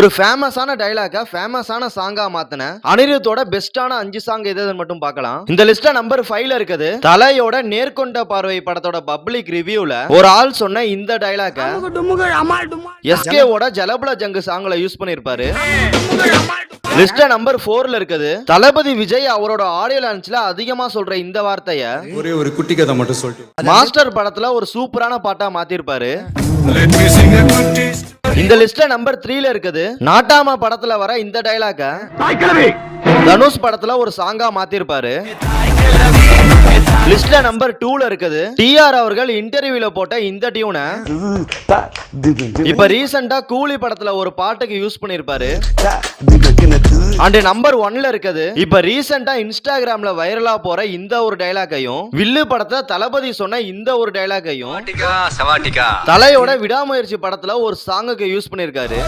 ஒரு ஃபேமஸான டைலாக ஃபேமஸான சாங்கா மாத்தின அனிருத்தோட பெஸ்டான அஞ்சு சாங் எதுன்னு மட்டும் பார்க்கலாம். இந்த லிஸ்ட்ல நம்பர் ஃபைவ்ல இருக்குது. தலையோட நேர்கொண்ட பார்வை படத்தோட பப்ளிக் ரிவ்யூல ஒரு ஆள் சொன்ன இந்த டைலாக எஸ்கேவோட ஜலபல ஜங்கு சாங்ல யூஸ் பண்ணிருப்பாரு. லிஸ்ட்ல நம்பர் ஃபோர்ல இருக்குது. தளபதி விஜய் அவரோட ஆடியோ லான்ச்ல அதிகமா சொல்ற இந்த வார்த்தைய ஒரே ஒரு குட்டி கதை மட்டும் சொல்லிட்டு. மாஸ்டர் படத்துல ஒரு சூப்பரான பாட்டா மாத்திருப்பாரு. இந்த லிஸ்ட்ல நம்பர் த்ரீல இருக்குது. நாட்டாம படத்துல வர இந்த டைலாக தனுஷ் படத்துல ஒரு சாங்கா மாத்திருப்பாரு. லிஸ்ட்ல நம்பர் டூல இருக்குது. டிஆர் அவர்கள் இன்டர்வியூல போட்ட இந்த டியூனை இப்ப ரீசெண்டா கூலி படத்துல ஒரு பாட்டுக்கு யூஸ் பண்ணிருப்பாரு. அண்ட் நம்பர் ஒன்ல இருக்குது. இப்ப ரீசெண்டா இன்ஸ்டாகிராம்ல வைரலா போற இந்த ஒரு டைலாக்கையும் வில்லு படத்துல தளபதி சொன்ன இந்த ஒரு டைலாக்கையும் தலையோட விடாமுயற்சி படத்துல ஒரு சாங்குக்கு யூஸ் பண்ணிருக்காரு